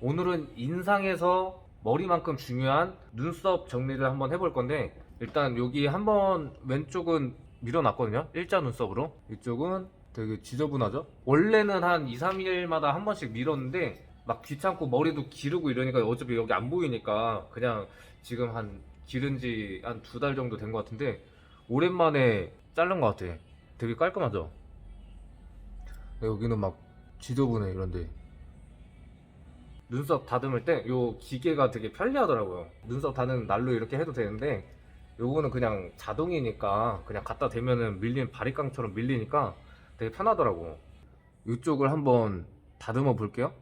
오늘은 인상에서 머리만큼 중요한 눈썹 정리를 한번 해볼 건데 일단 여기 한번 왼쪽은 밀어놨거든요. 일자 눈썹으로. 이쪽은 되게 지저분하죠? 원래는 한 2, 3일마다 한 번씩 밀었는데 막 귀찮고 머리도 기르고 이러니까 어차피 여기 안 보이니까 그냥 지금 한 기른 지 한 두 달 정도 된 것 같은데 오랜만에 자른 것 같아. 되게 깔끔하죠? 여기는 막 지저분해 이런데 눈썹 다듬을 때요 기계가 되게 편리하더라고요. 눈썹 다듬는 날로 이렇게 해도 되는데 요거는 그냥 자동이니까 그냥 갖다 대면은 밀린 바리깡처럼 밀리니까 되게 편하더라고. 이쪽을 한번 다듬어 볼게요.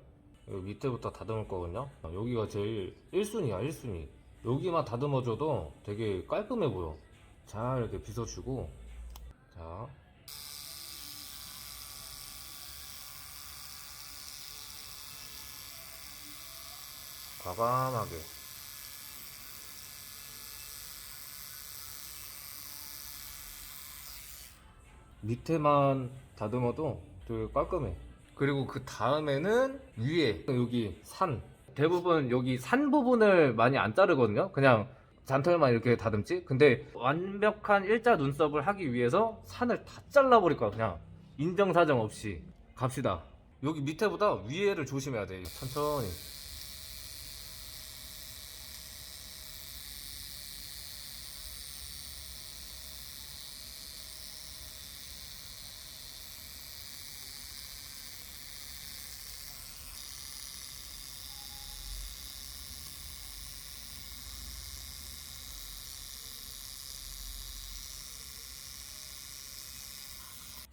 요 밑에부터 다듬을 거거든요. 아, 여기가 제일 1순위야 1순위. 여기만 다듬어줘도 되게 깔끔해 보여. 잘 이렇게 빗어주고. 자 과감하게. 밑에만 다듬어도 되게 깔끔해. 그리고 그 다음에는 위에 여기 산. 대부분 여기 산 부분을 많이 안 자르거든요. 그냥 잔털만 이렇게 다듬지? 근데 완벽한 일자 눈썹을 하기 위해서 산을 다 잘라버릴 거야 그냥. 인정사정 없이 갑시다. 여기 밑에보다 위에를 조심해야 돼. 천천히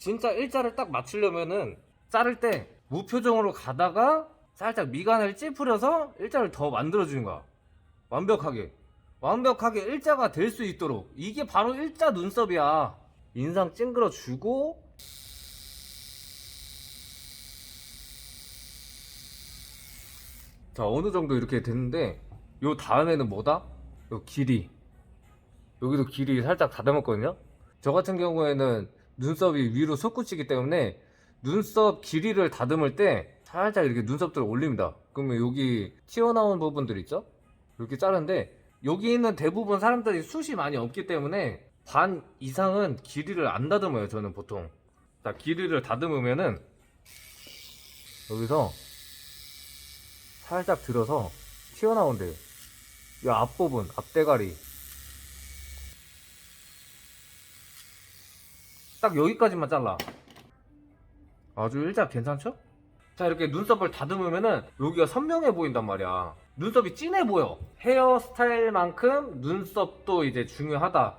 진짜 일자를 딱 맞추려면은 자를 때 무표정으로 가다가 살짝 미간을 찌푸려서 일자를 더 만들어주는 거야. 완벽하게. 완벽하게 일자가 될 수 있도록. 이게 바로 일자 눈썹이야. 인상 찡그러 주고. 자, 어느 정도 이렇게 됐는데, 요 다음에는 뭐다? 요 길이. 여기도 길이 살짝 다듬었거든요? 저 같은 경우에는 눈썹이 위로 솟구치기 때문에 눈썹 길이를 다듬을 때 살짝 이렇게 눈썹들을 올립니다. 그러면 여기 튀어나온 부분들 있죠? 이렇게 자르는데 여기 있는 대부분 사람들이 숱이 많이 없기 때문에 반 이상은 길이를 안 다듬어요. 저는 보통. 자, 길이를 다듬으면은 여기서 살짝 들어서 튀어나온대요. 이 앞부분, 앞대가리. 딱 여기까지만 잘라. 아주 일자 괜찮죠? 자 이렇게 눈썹을 다듬으면은 여기가 선명해 보인단 말이야. 눈썹이 진해 보여. 헤어스타일만큼 눈썹도 이제 중요하다.